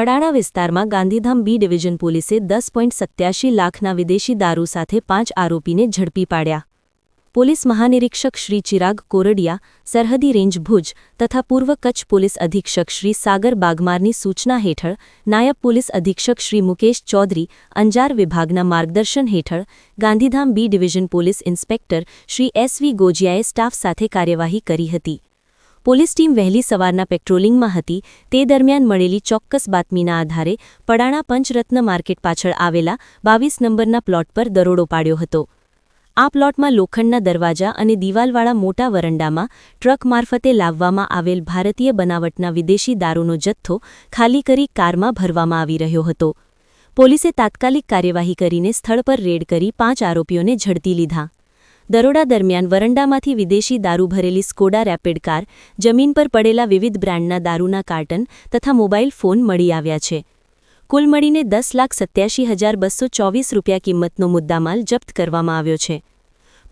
પડાણા વિસ્તારમાં Gandhidham B division પોલીસે દસ લાખના વિદેશી દારૂ સાથે પાંચ આરોપીને ઝડપી પાડ્યા. પોલીસ મહાનિરીક્ષક શ્રી ચિરાગ કોરડિયા, સરહદી રેન્જ ભુજ તથા પૂર્વ કચ્છ પોલીસ અધિક્ષક શ્રી સાગર બાગમારની સૂચના હેઠળ નાયબ પોલીસ અધિક્ષક શ્રી મુકેશ ચૌધરી, અંજાર વિભાગના માર્ગદર્શન હેઠળ Gandhidham B division police inspector Shri S V ગોજિયાએ staff સાથે કાર્યવાહી કરી હતી. પોલીસ ટીમ વહેલી સવારના પેટ્રોલિંગમાં હતી. તે દરમિયાન મળેલી ચોક્કસ બાતમીના આધારે પડાણા પંચરત્ન માર્કેટ પાછળ આવેલા બાવીસ નંબરના પ્લોટ પર દરોડો પાડ્યો હતો. આ પ્લોટમાં લોખંડના દરવાજા અને દિવાલવાળા મોટા વરંડામાં ટ્રક મારફતે લાવવામાં આવેલ ભારતીય બનાવટના વિદેશી દારૂનો જથ્થો ખાલી કરી કારમાં ભરવામાં આવી રહ્યો હતો. પોલીસે તાત્કાલિક કાર્યવાહી કરીને સ્થળ પર રેડ કરી પાંચ આરોપીઓને ઝડપી લીધા. દરોડા દરમિયાન વરંડામાંથી વિદેશી દારૂ ભરેલી સ્કોડા રેપિડ કાર જમીન પર પડેલા વિવિધ બ્રાન્ડના દારૂના કાર્ટન તથા મોબાઈલ ફોન મળી આવ્યા છે. કુલ મળીને દસ લાખ સત્યાશી હજાર બસો ચોવીસ રૂપિયા કિંમતનો મુદ્દામાલ જપ્ત કરવામાં આવ્યો છે.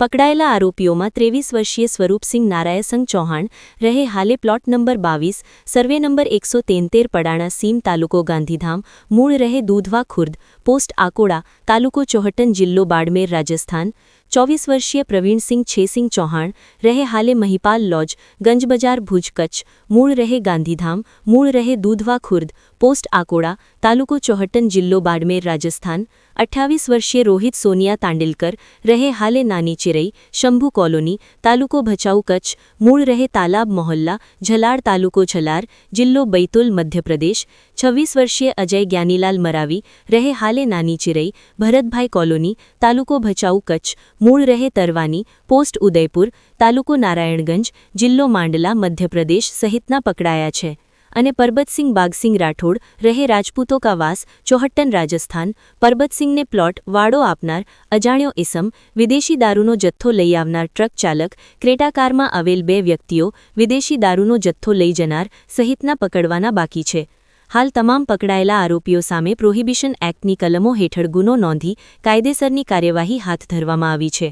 પકડાયેલા આરોપીઓમાં ત્રેવીસ વર્ષીય સ્વરૂપસિંહ નારાયસંગ ચૌહાણ રહે હાલે પ્લોટ નંબર બાવીસ, સર્વે નંબર એકસો તેંતેર, પડાણા સીમ, તાલુકો ગાંધીધામ, મૂળ રહે દૂધવા ખુર્દ, પોસ્ટ આકોડા, તાલુકો ચોહટન જિલ્લો બાડમેર, રાજસ્થાન ચોવીસ વર્ષીય પ્રવીણસિંહ છેસિંહ ચૌહાણ રહે હાલે મહિપાલ લોજ ગંજબજાર ભુજ કચ્છ મૂળ રહે ગાંધીધામ મૂળ રહે દૂધવા ખુર્દ પોસ્ટ આકોડા તાલુકો ચોહટન જિલ્લો બાડમેર રાજસ્થાન અઠ્યાવીસ વર્ષીય રોહિત સોનિયા તાંડેલકર રહે હાલે નાની ચિરઈ શંભુ કોલોની તાલુકો ભચાઉ કચ્છ મૂળ રહે તાલાબ મોહલ્લા ઝલાડ તાલુકો છલાર જિલ્લો બૈતુલ મધ્યપ્રદેશ છવ્વીસ વર્ષીય અજય જ્ઞાનીલાલ મરાવી રહે હાલે નાની ચિરઈ ભરતભાઈ કોલોની તાલુકો ભચાઉ કચ્છ મૂળ રહે તરવાની પોસ્ટ ઉદયપુર, તાલુકો નારાયણગંજ, જિલ્લો માંડલા, મધ્યપ્રદેશ સહિતના પકડાયા છે. અને પરબતસિંહ બાગસિંહ રાઠોડ રહે રાજપૂતો કા વાસ, ચોહટ્ટન રાજસ્થાન. પરબતસિંહને પ્લોટ, વાડો આપનાર, અજાણ્યો ઇસમ, વિદેશી દારૂનો જથ્થો લઈ આવનાર ટ્રક ચાલક, ક્રેટાકારમાં આવેલ બે વ્યક્તિઓ વિદેશી દારૂનો જથ્થો લઈ જનાર સહિતના પકડવાના બાકી છે. હાલ તમામ પકડાયેલા આરોપીઓ સામે પ્રોહિબિશન એક્ટની કલમો હેઠળ ગુનો નોંધી કાયદેસરની કાર્યવાહી હાથ ધરવામાં આવી છે.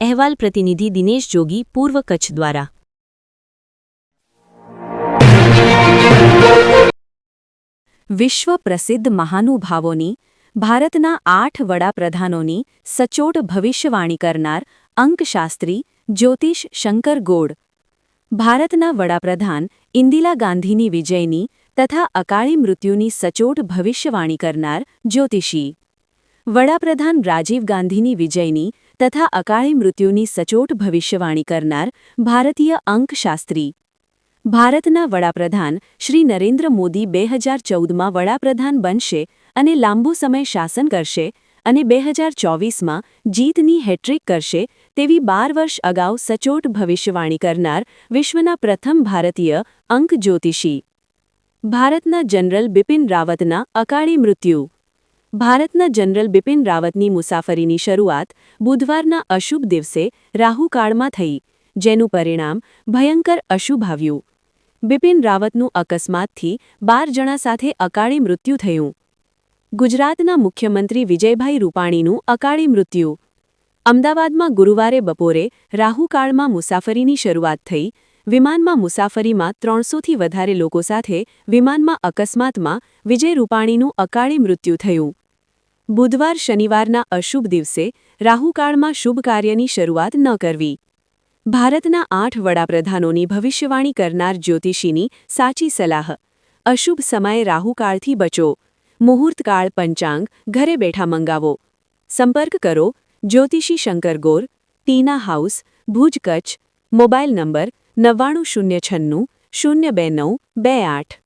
અહેવાલ પ્રતિનિધિ દિનેશ જોગી, પૂર્વ કચ્છ દ્વારા. વિશ્વ પ્રસિદ્ધ મહાનુભાવોની, ભારતના આઠ વડાપ્રધાનોની સચોટ ભવિષ્યવાણી કરનાર અંકશાસ્ત્રી જ્યોતિષ શંકર ગોડ, ભારતના વડાપ્રધાન ઇન્દિરા ગાંધીની વિજયની તથા અકાળી મૃત્યુની સચોટ ભવિષ્યવાણી કરનાર જ્યોતિષી. વડાપ્રધાન રાજીવ ગાંધીની વિજયની તથા અકાળી મૃત્યુની સચોટ ભવિષ્યવાણી કરનાર ભારતીય અંકશાસ્ત્રી. ભારતના વડાપ્રધાન શ્રી નરેન્દ્ર મોદી બે હજાર ચૌદમાં વડાપ્રધાન બનશે અને લાંબુ સમય શાસન કરશે અને બે હજાર ચોવીસમાં જીતની હેટ્રિક કરશે તેવી બાર વર્ષ અગાઉ સચોટ ભવિષ્યવાણી કરનાર વિશ્વના પ્રથમ ભારતીય અંક જ્યોતિષી ભારતના જનરલ બિપિન રાવતના અકાળી મૃત્યુ. ભારતના જનરલ બિપિન રાવતની મુસાફરીની શરૂઆત બુધવારના અશુભ દિવસે રાહુકાળમાં થઈ, જેનું પરિણામ ભયંકર અશુભ આવ્યું. બિપિન રાવતનું અકસ્માતથી બાર જણા સાથે અકાળી મૃત્યુ થયું. ગુજરાતના મુખ્યમંત્રી વિજયભાઈ રૂપાણીનું અકાળી મૃત્યુ. અમદાવાદમાં ગુરુવારે બપોરે રાહુકાળમાં મુસાફરીની શરૂઆત થઈ વિમાનમાં મુસાફરીમાં ત્રણસોથી વધારે લોકો સાથે, વિમાનમાં અકસ્માતમાં વિજય રૂપાણીનું અકાળી મૃત્યુ થયું. બુધવાર શનિવારના અશુભ દિવસે, રાહુકાળમાં શુભ કાર્યની શરૂઆત ન કરવી. ભારતના આઠ વડાપ્રધાનોની ભવિષ્યવાણી કરનાર જ્યોતિષીની સાચી સલાહ. અશુભ સમયે રાહુકાળથી બચો. મુહૂર્તકાળ પંચાંગ, ઘરે બેઠા મંગાવો. સંપર્ક કરો જ્યોતિષી Shankar Gor, Tina house, Bhuj Kutch, mobile number નવ્વાણું શૂન્ય છન્નું શૂન્ય બે નવ બે આઠ.